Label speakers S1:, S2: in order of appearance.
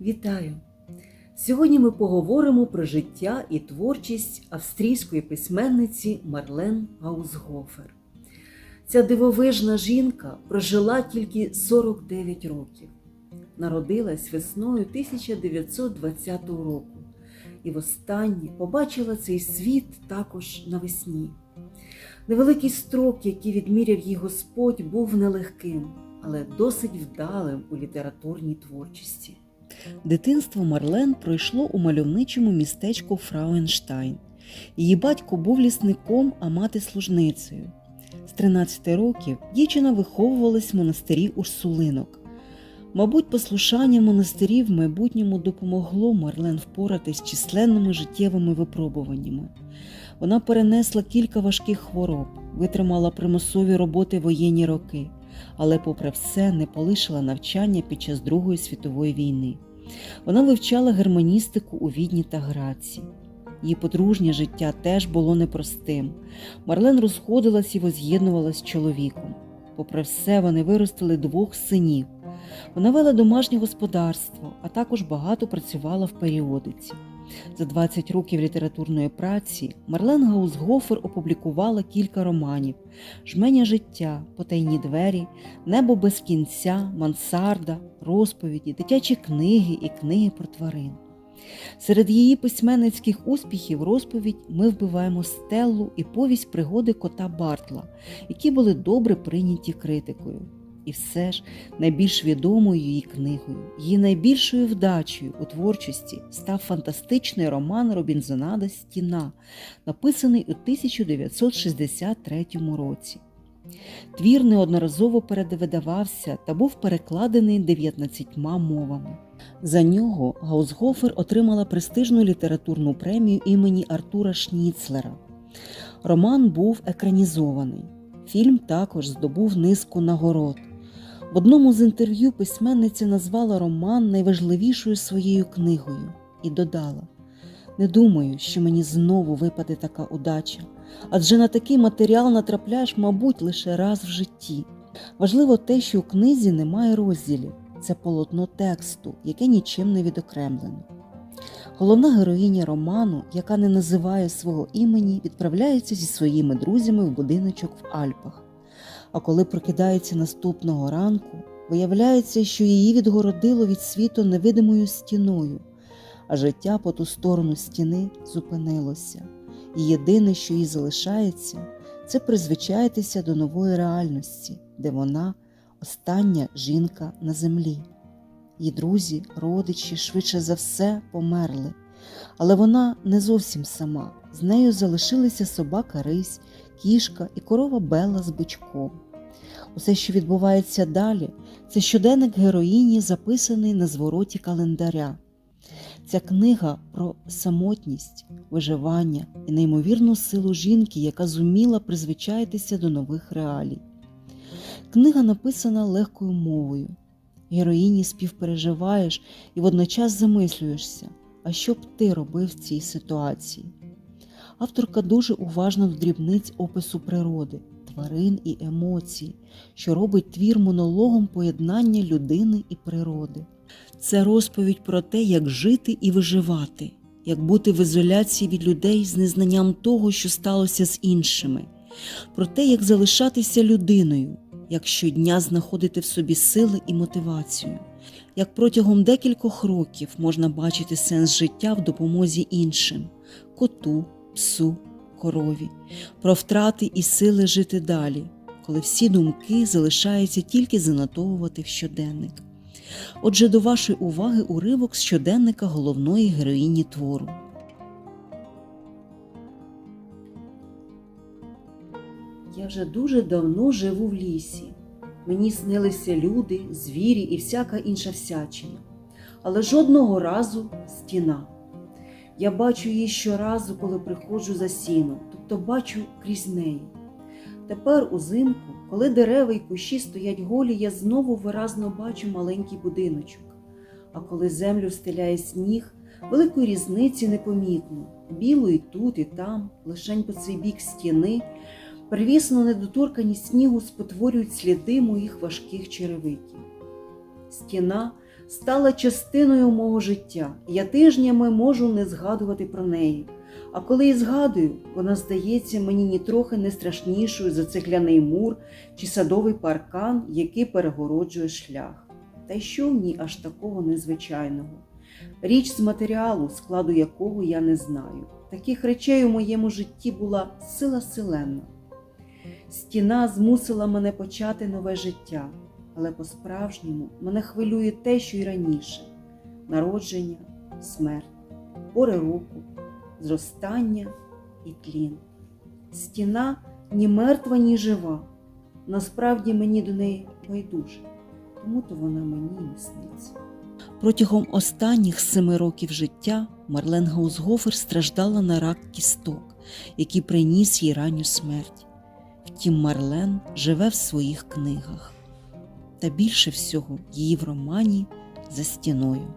S1: Вітаю! Сьогодні ми поговоримо про життя і творчість австрійської письменниці Марлен Гаусгофер. Ця дивовижна жінка прожила тільки 49 років. Народилась весною 1920 року і востаннє побачила цей світ також навесні. Невеликий строк, який відміряв їй Господь, був нелегким, але досить вдалим у літературній творчості. Дитинство Марлен пройшло у мальовничому містечку Фрауенштайн. Її батько був лісником, а мати служницею. З 13 років дівчина виховувалась в монастирі Урсулинок. Мабуть, послушання монастирів в майбутньому допомогло Марлен впоратись з численними життєвими випробуваннями. Вона перенесла кілька важких хвороб, витримала примусові роботи воєнні роки, але, попри все, не полишила навчання під час Другої світової війни. Вона вивчала германістику у Відні та Граці. Її подружнє життя теж було непростим. Марлен розходилась і воз'єднувалась з чоловіком. Попри все, вони виростили двох синів. Вона вела домашнє господарство, а також багато працювала в періодиці. За 20 років літературної праці Марлен Гаусгофер опублікувала кілька романів: Жменя життя, потайні двері, Небо без кінця, Мансарда, розповіді, дитячі книги і книги про тварин. Серед її письменницьких успіхів розповідь ми вбиваємо Стеллу і повість пригоди кота Бартла, які були добре прийняті критикою. І все ж найбільш відомою її книгою, її найбільшою вдачею у творчості став фантастичний роман Робінзонада Стіна, написаний у 1963 році. Твір неодноразово передвидавався та був перекладений 19 мовами. За нього Гаусгофер отримала престижну літературну премію імені Артура Шніцлера. Роман був екранізований. Фільм також здобув низку нагород. В одному з інтерв'ю письменниця назвала роман найважливішою своєю книгою і додала: Не думаю, що мені знову випаде така удача, адже на такий матеріал натрапляєш, мабуть, лише раз в житті. Важливо те, що у книзі немає розділів, це полотно тексту, яке нічим не відокремлено. Головна героїня роману, яка не називає свого імені, відправляється зі своїми друзями в будиночок в Альпах. А коли прокидається наступного ранку, виявляється, що її відгородило від світу невидимою стіною, а життя по ту сторону стіни зупинилося, і єдине, що їй залишається, це призвичаїтися до нової реальності, де вона остання жінка на землі. Її друзі, родичі швидше за все померли, але вона не зовсім сама. З нею залишилися собака Рись, кішка і корова Бела з бичком. Усе, що відбувається далі, це щоденник героїні, записаний на звороті календаря. Ця книга про самотність, виживання і неймовірну силу жінки, яка зуміла призвичаїтися до нових реалій. Книга написана легкою мовою. Героїні співпереживаєш і водночас замислюєшся, а що б ти робив в цій ситуації. Авторка дуже уважна до дрібниць опису природи, тварин і емоцій, що робить твір монологом поєднання людини і природи. Це розповідь про те, як жити і виживати, як бути в ізоляції від людей з незнанням того, що сталося з іншими, про те, як залишатися людиною, як щодня знаходити в собі сили і мотивацію, як протягом декількох років можна бачити сенс життя в допомозі іншим коту, псу, корові, про втрати і сили жити далі, коли всі думки залишаються тільки занотовувати в щоденник. Отже, до вашої уваги уривок щоденника головної героїні твору. Я вже дуже давно живу в лісі. Мені снилися люди, звірі і всяка інша всячина. Але жодного разу стіна. Я бачу її щоразу, коли приходжу за сіном, тобто бачу крізь неї. Тепер узимку, коли дерева й кущі стоять голі, я знову виразно бачу маленький будиночок. А коли землю стеляє сніг, великої різниці непомітно, білої тут і там, лишень по цей бік стіни, Первісно недоторкані снігу спотворюють сліди моїх важких черевиків. Стіна стала частиною мого життя. Я тижнями можу не згадувати про неї. А коли і згадую, вона здається мені нітрохи не страшнішою за цегляний мур чи садовий паркан, який перегороджує шлях. Та й що в ній аж такого незвичайного? Річ з матеріалу, складу якого я не знаю. Таких речей у моєму житті була сила селенна. Стіна змусила мене почати нове життя, але по-справжньому мене хвилює те, що й раніше: народження, смерть, пори року, зростання і тлін. Стіна ні мертва, ні жива. Насправді мені до неї байдуже, тому то вона мені не сниться. Протягом останніх семи років життя Марлен Гаусгофер страждала на рак кісток, який приніс їй ранню смерть. Втім, Марлен живе в своїх книгах, та більше всього її в романі за стіною.